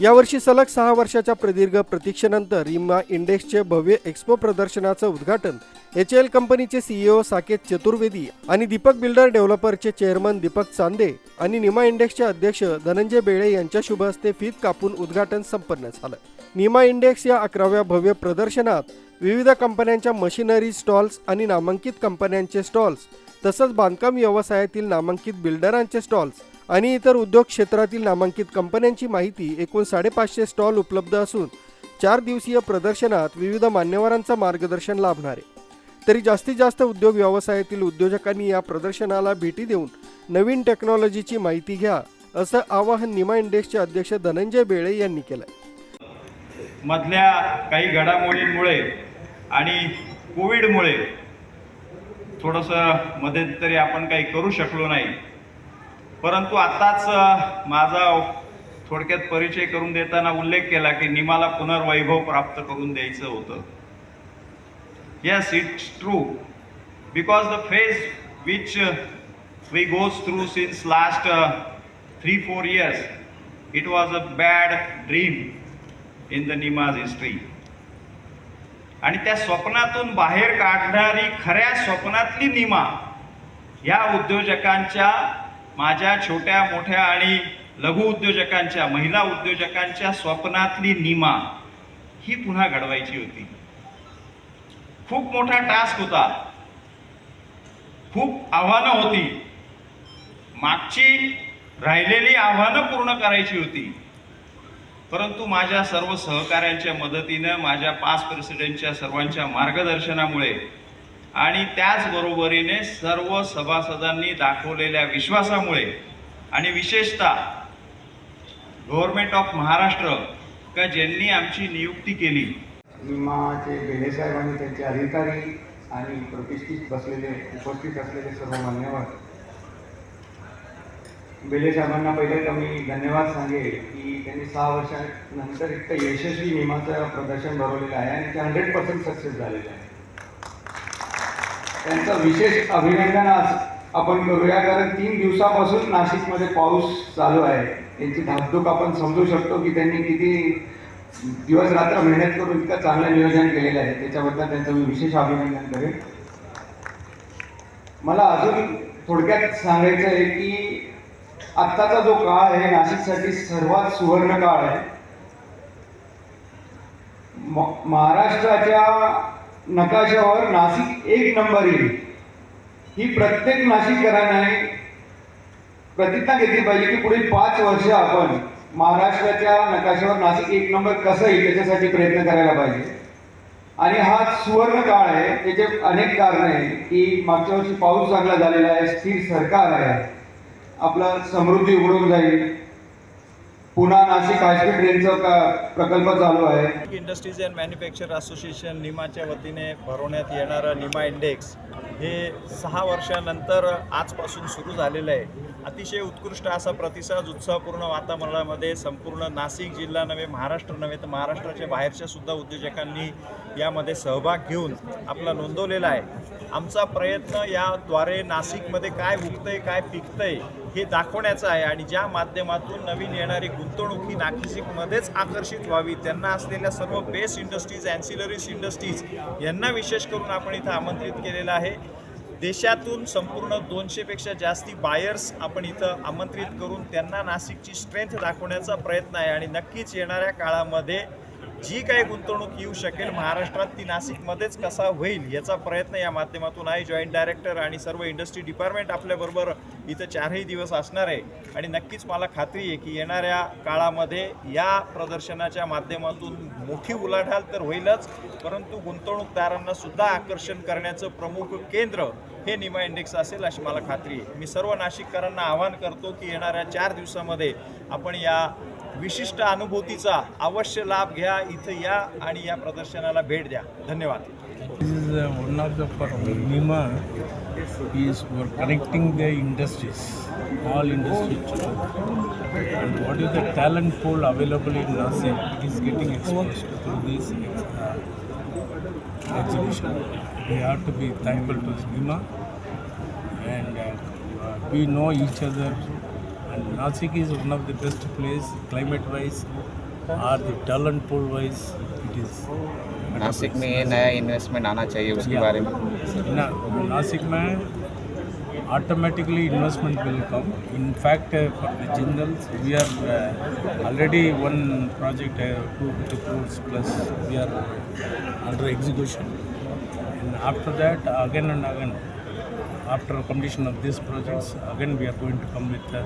यावर्षी सलग सहा वर्षाच्या प्रदीर्घ प्रतीक्षेनंतर इम्मा इंडेक्सचे भव्य एक्स्पो प्रदर्शनाचं उद्घाटन एच एल कंपनीचे सीईओ साकेत चतुर्वेदी आणि दीपक बिल्डर डेव्हलपरचे चेअरमन दीपक चांदे आणि निमा इंडेक्सचे अध्यक्ष धनंजय बेळे यांच्या शुभ हस्ते फीत कापून उद्घाटन संपन्न झालं. निमा इंडेक्स या अकराव्या भव्य प्रदर्शनात विविध कंपन्यांच्या मशिनरी स्टॉल्स आणि नामांकित कंपन्यांचे स्टॉल्स तसंच बांधकाम व्यवसायातील नामांकित बिल्डरांचे स्टॉल्स आणि इतर उद्योग क्षेत्रातील नामांकित कंपन्यांची माहिती एकूण साडेपाचशे स्टॉल उपलब्ध असून चार दिवसीय प्रदर्शनात विविध मान्यवरांचं मार्गदर्शन लाभणार. आहे तरी जास्तीत जास्त उद्योग व्यवसायातील उद्योजकांनी या प्रदर्शनाला भेटी देऊन नवीन टेक्नॉलॉजीची माहिती घ्या असं आवाहन निमा इंडेक्सचे अध्यक्ष धनंजय बेळे यांनी केलं मधल्या काही घडामोडींमुळे आणि कोविडमुळे थोडंसं मध्यंतरी आपण काही करू शकलो नाही. परंतु आत्ताच माझा थोडक्यात परिचय करून देताना उल्लेख केला की निमाला पुनर्वैभव प्राप्त करून द्यायचं होतं. Yes it's true because the phase which we goes through since last three four years it was a bad dream in the NIMA's history आणि त्या स्वप्नातून बाहेर काढणारी खऱ्या स्वप्नातली निमा या उद्योजकांच्या माझ्या छोट्या मोठ्या आणि लघु उद्योजकांच्या महिला उद्योजकांच्या स्वप्नातली निमा ही पुन्हा घडवायची होती. खूप मोठा टास्क होता. खूप आव्हानं होती. मागची राहिलेली आव्हानं पूर्ण करायची होती. परंतु माझ्या सर्व सहकाऱ्यांच्या मदतीनं माझ्या पाच प्रेसिडेंटच्या सर्वांच्या मार्गदर्शनामुळे आणि त्याचबरोबरीने सर्व सभासदांनी दाखवलेल्या विश्वासामुळे आणि विशेषतः गव्हर्नमेंट ऑफ महाराष्ट्र का ज्यांनी आमची नियुक्ती केली. विमाचे बेनेसाहेब आणि त्यांचे अधिकारी आणि प्रतिष्ठित बसलेले उपस्थित असलेले सर्व मान्यवर. बेलेसाहेबांना पहिले तर मी धन्यवाद सांगेल की त्यांनी सहा वर्षानंतर इतकं यशस्वी निमाचं प्रदर्शन भरवलेलं आहे आणि ते हंड्रेड पर्सेंट सक्सेस झालेलं आहे. त्यांचं विशेष अभिनंदन आज आपण करूया कारण तीन दिवसापासून नाशिकमध्ये पाऊस चालू आहे. त्यांची धाकधूक आपण समजू शकतो की त्यांनी किती दिवस रात्र मेहनत करून इतकं चांगलं नियोजन केलेलं आहे. त्याच्याबद्दल त्यांचं मी विशेष अभिनंदन करेन. मला अजून थोडक्यात सांगायचं आहे की आत्ताचा जो काळ आहे नाशिकसाठी सर्वात सुवर्ण काळ आहे. महाराष्ट्राच्या नकाशावर नाशिक एक नंबर येईल. ही प्रत्येक नाशिककरांनी प्रतिज्ञा घेतली पाहिजे की पुढील पाच वर्ष आपण महाराष्ट्राच्या नकाशावर नाशिक एक नंबर कसं येईल त्याच्यासाठी प्रयत्न करायला पाहिजे. आणि हा सुवर्ण काळ आहे त्याचे अनेक कारण आहे की मागच्या वर्षी पाऊस चांगला झालेला आहे स्थिर सरकार आहे. आपला समृद्धी उघडून जाईल. पुन्हा नाशिक हायस्पीड ट्रेनचा प्रकल्प चालू आहे? इंडस्ट्रीज अँड मॅन्युफॅक्चर असोसिएशन निमाच्या वतीने भरवण्यात येणारं निमा इंडेक्स हे सहा वर्षानंतर आजपासून सुरू झालेलं आहे. अतिशय उत्कृष्ट असा प्रतिसाद उत्साहपूर्ण वातावरणामध्ये संपूर्ण नाशिक जिल्हा नव्हे महाराष्ट्र नव्हे तर महाराष्ट्राच्या बाहेरच्या सुद्धा उद्योजकांनी यामध्ये सहभाग घेऊन आपला नोंदवलेला आहे. आमचा प्रयत्न याद्वारे नाशिकमध्ये काय उगतंय काय पिकतंय हे दाखवण्याचं आहे आणि ज्या माध्यमातून नवीन येणारी गुंतवणूक ही नाशिकमध्येच आकर्षित व्हावी त्यांना असलेल्या सर्व बेस इंडस्ट्रीज अँसिलरीज इंडस्ट्रीज यांना विशेष करून आपण इथं आमंत्रित केलेलं आहे. देशातून संपूर्ण दोनशेपेक्षा जास्ती बायर्स आपण इथं आमंत्रित करून त्यांना नाशिकची स्ट्रेंथ दाखवण्याचा प्रयत्न आहे आणि नक्कीच येणाऱ्या काळामध्ये जी काही गुंतवणूक येऊ शकेल महाराष्ट्रात ती नाशिकमध्येच कसा होईल याचा प्रयत्न या माध्यमातून आहे. जॉईंट डायरेक्टर आणि सर्व इंडस्ट्री डिपार्टमेंट आपल्याबरोबर इथं चारही दिवस असणार आहे. आणि नक्कीच मला खात्री आहे की येणाऱ्या काळामध्ये या प्रदर्शनाच्या माध्यमातून मोठी उलाढाल तर होईलच परंतु गुंतवणूकदारांना सुद्धा आकर्षण करण्याचं प्रमुख केंद्र हे निमा इंडेक्स असेल अशी मला खात्री आहे. मी सर्व नाशिककरांना आवाहन करतो की येणाऱ्या चार दिवसामध्ये आपण या विशिष्ट अनुभूतीचा अवश्य लाभ घ्या इथं या आणि या प्रदर्शनाला भेट द्या. धन्यवाद. This is one of the NIMA is for connecting the industries all industries and what is the talent fold available in nursing it is getting through this exhibition we have to be thankful to NIMA and we know each other and Nasik is one of the best place climate wise or the talent pool wise, it is. Nashik में ये नया investment आना चाहिए उसके Yeah. बारे में Na, Nasik में automatically investment will come. In fact, uh, for the jingles, we are uh, already one project, uh, 250 crores plus, we are under execution. And after that, again and again, after completion of these projects, again we are going to come with uh,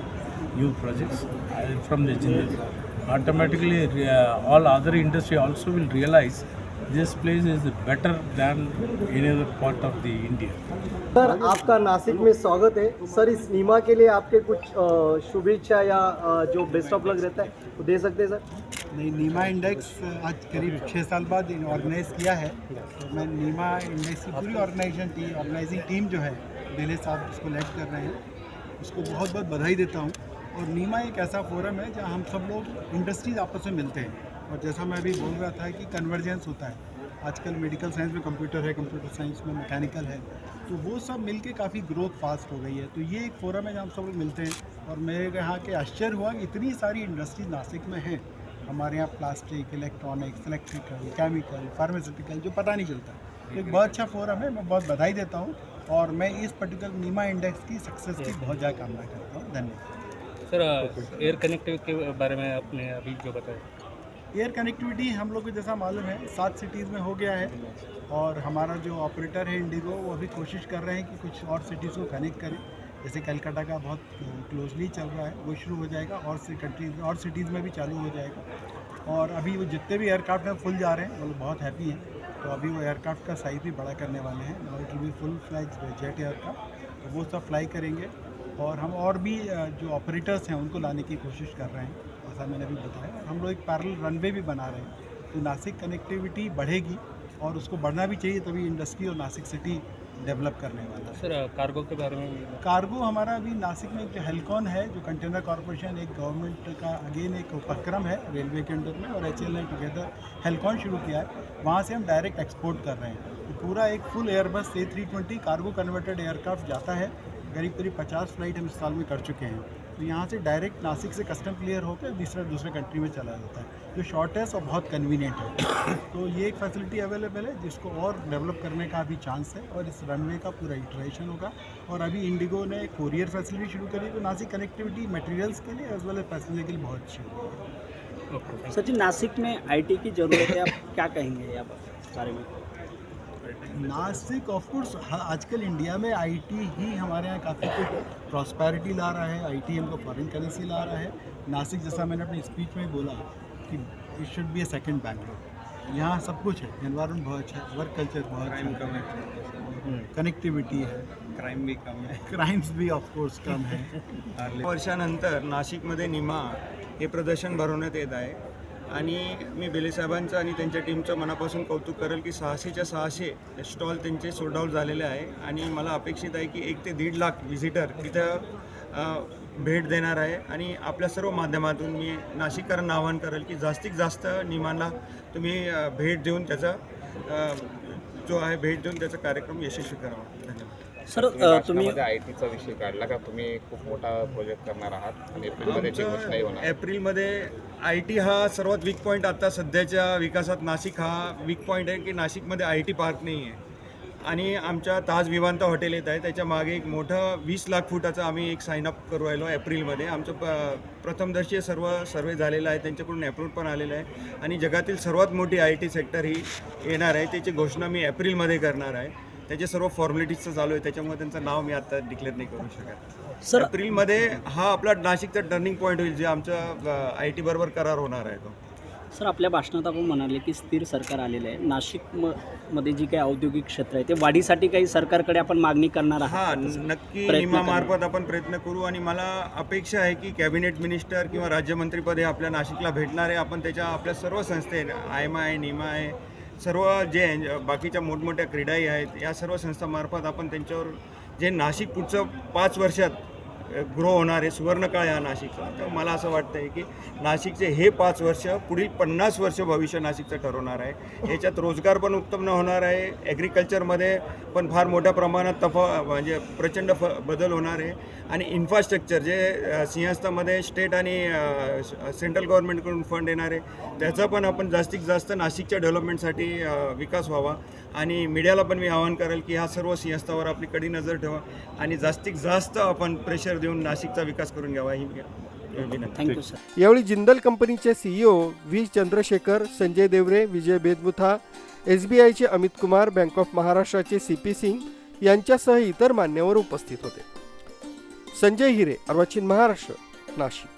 new projects uh, from the jingle. Automatically, uh, all other industry also will realize this place is better than any other part of the India. Sir आपका नासिक में स्वागत है sir इस नीमा के लिए आपके कुछ शुभेच्छा या जो बेस्ट ऑफ़ लक रहता है वो दे सकते हैं सर नहीं नीमा इंडेक्स आज करीब छः साल बाद ऑर्गेनाइज किया है मैं नीमा इंडेक्स की पूरी ऑर्गेनाइजेशन टीम ऑर्गेनाइजिंग टीम जो है बेले साहब इसको लेड कर रहे हैं उसको बहुत बहुत बधाई देता हूँ और नीमा एक ऐसा फोरम है जहाँ हम सब लोग इंडस्ट्रीज़ आपस में मिलते हैं। और जैसा मैं अभी बोल रहा था कि कन्वर्जेंस होता है। आजकल मेडिकल साइंस में कंप्यूटर है कंप्यूटर साइंस में मैकेनिकल है। तो वो सब मिलके काफ़ी ग्रोथ फास्ट हो गई है। तो ये एक फोरम है जहाँ हम सब लोग मिलते हैं। और मेरे यहाँ के आश्चर्य हुआ कि इतनी सारी इंडस्ट्रीज़ नासिक में हैं। हमारे यहाँ plastic electronics electrical chemical pharmaceutical जो पता नहीं चलता। तो एक बहुत अच्छा फोरम है मैं बहुत बधाई देता हूँ। और मैं इस पर्टिकुलर नीमा इंडेक्स की सक्सेस की बहुत ज़्यादा कामना करता हूँ। धन्यवाद। सर एयर कनेक्टिविटी के बारे में आपने अभी जो बताया। एयर कनेक्टिविटी हम लोग को जैसा मालूम है, सात सिटीज़ में हो गया है और हमारा जो ऑपरेटर है इंडिगो वो अभी कोशिश कर रहे हैं कि कुछ और सिटीज़ को कनेक्ट करें। जैसे कलकत्ता का बहुत क्लोजली चल रहा है, वो शुरू हो जाएगा और से कंट्रीज़ और सिटीज़ में भी चालू हो जाएगा। और अभी वो जितने भी एयरक्राफ्ट हैं फुल जा रहे हैं, वो लोग बहुत हैप्पी हैं। तो अभी वो एयरक्राफ्ट का साइज़ भी बड़ा करने वाले हैं। और इट भी फुल फ्लाइज जेट एयरक्राफ्ट तो वो सब फ्लाई करेंगे। और हम और भी जो ऑपरेटर्स हैं उनको लाने की कोशिश कर रहे हैं। ऐसा मैंने अभी बताया। हम लोग एक पैरल रनवे भी बना रहे हैं तो नासिक कनेक्टिविटी बढ़ेगी और उसको बढ़ना भी चाहिए तभी इंडस्ट्री और नासिक सिटी डेवलप करने वाला सर कार्गो के बारे में कार्गो हमारा अभी नासिक में जो हेलकॉन है जो कंटेनर कॉरपोरेशन एक गवर्नमेंट का अगेन एक उपक्रम है रेलवे के अंडर में और एच एल ने टुगेदर हेलकॉन शुरू किया है। वहाँ से हम डायरेक्ट एक्सपोर्ट कर रहे हैं। तो पूरा एक full Airbus A three twenty cargo converted aircraft जाता है करीब करीब पचास फ़्लाइट हम इस साल में कर चुके हैं। तो यहाँ से डायरेक्ट नासिक से कस्टम क्लियर होकर दूसरे दूसरे कंट्री में चला जाता है जो शॉर्टेस्ट और बहुत कन्वीनियंट है। तो ये एक फैसिलिटी अवेलेबल है जिसको और डेवलप करने का अभी चांस है और इस रनवे का पूरा इटरेशन होगा। और अभी इंडिगो ने कोरियर फैसिलिटी शुरू करी तो नासिक कनेक्टिविटी मटेरियल्स के लिए एज वेल एज पैसेंजर के लिए बहुत अच्छी होगी सचिन नासिक में आईटी की ज़रूरत है आप क्या कहेंगे या बारे में? नासिक ऑफकोर्स आजकल इंडिया में आईटी ही हमारे यहाँ काफ़ी कुछ प्रॉस्पैरिटी ला रहा है आईटी हमको फॉरेन करेंसी ला रहा है। नासिक जैसा मैंने अपनी स्पीच में बोला कि it should be a second Bangalore यहाँ सब कुछ है एनवायरमेंट बहुत अच्छा है वर्क कल्चर बहुत अच्छा है। कनेक्टिविटी है क्राइम भी कम है। क्राइम्स भी ऑफकोर्स कम है। वर्षानंतर नाशिकमध्ये निमा हे प्रदर्शन भरवण्यात येत आहे. आणि मी बेलेसाहेबांचं आणि त्यांच्या टीमचं मनापासून कौतुक करेल की सहाशेच्या सहाशे स्टॉल त्यांचे सोल्ड आउट झालेले आहे. आणि मला अपेक्षित आहे की एक ते दीड लाख व्हिजिटर तिथं भेट देणार आहे. आणि आपल्या सर्व माध्यमातून मी नाशिककरांना आवाहन करेल की जास्तीत जास्त निमांना तुम्ही भेट देऊन त्याचा जो आहे भेट देऊन त्याचा कार्यक्रम यशस्वी करावा. धन्यवाद. सर तुम्ही आय टीचा विषय काढला का? तुम्ही खूप मोठा प्रोजेक्ट करणार आहात आणि एप्रिलमध्ये त्याची घोषणाही आमचं होणार एप्रिलमध्ये आय टी हा सर्वात वीक पॉईंट आता सध्याच्या विकासात. नाशिक हा वीक पॉईंट आहे की नाशिकमध्ये आय टी पार्क नाही आहे आणि आमच्या ताज विमानतळ हॉटेल येत आहे. त्याच्यामागे एक मोठं वीस लाख फुटाचं आम्ही एक साईन अप करू राहिलो एप्रिलमध्ये. आमचं प प्रथमदर्शी सर्व सर्वे झालेलं आहे. त्यांच्याकडून अप्रूव्ह पण आलेलं आहे. आणि जगातील सर्वात मोठी आय टी सेक्टर ही येणार आहे. त्याची घोषणा मी एप्रिलमध्ये करणार आहे. त्याचे सर्व फॉर्मॅलिटीजचं चालू आहे. त्याच्यामुळे त्यांचं नाव मी आता डिक्लेअर नाही करू शकत. सर एप्रिलमध्ये हा आपला नाशिकचा टर्निंग पॉईंट होईल जे आमच्या आय टी बरोबर करार होणार आहे तो. सर आपल्या भाषणात आपण म्हणाले की स्थिर सरकार आलेलं आहे. नाशिक म मध्ये जी काही औद्योगिक क्षेत्र आहे ते वाढीसाठी काही सरकारकडे आपण मागणी करणार हा आहात नक्की प्रयत्न निमामार्फत आपण प्रयत्न करू आणि मला अपेक्षा आहे की कॅबिनेट मिनिस्टर किंवा राज्यमंत्रीपद हे आपल्या नाशिकला भेटणार आहे. आपण त्याच्या आपल्या सर्व संस्थे आय एम आय निमा आहे सर्व जे बाकीच्या मोठमोठ्या क्रीडाही आहेत या सर्व संस्थामार्फत आपण त्यांच्यावर जे नाशिक पुढचं पाच वर्षात ग्रो होणार आहे सुवर्णकाळ हा नाशिकचा. तर मला असं वाटतं आहे की नाशिकचे हे पाच वर्ष पुढील पन्नास वर्ष भविष्य नाशिकचं ठरवणार आहे. याच्यात रोजगार पण उत्पन्न होणार आहे ॲग्रिकल्चरमध्ये पण फार मोठ्या प्रमाणात तफा म्हणजे प्रचंड फ बदल होणार आहे. आणि इन्फ्रास्ट्रक्चर जे सिंहस्थामध्ये स्टेट आणि सेंट्रल गव्हर्नमेंटकडून फंड येणार आहे त्याचा पण आपण जास्तीत जास्त नाशिकच्या डेव्हलपमेंटसाठी विकास व्हावा. आणि मीडियाला पण मी आवाहन करेल की हा सर्व सिंहस्थावर आपली कडी नजर ठेवा आणि जास्तीत जास्त आपण प्रेशर देऊन नाशिकचा विकास करून घ्यावा ही विनंती. थँक्यू सर यावेळी जिंदल कंपनीचे CEO V Chandrashekhar Sanjay Deore Vijay Bedmutha S B आयचे अमित कुमार बँक ऑफ महाराष्ट्राचे सी पी सिंग यांच्यासह इतर मान्यवर उपस्थित होते. संजय हिरे अर्वाचीन महाराष्ट्र नाशिक.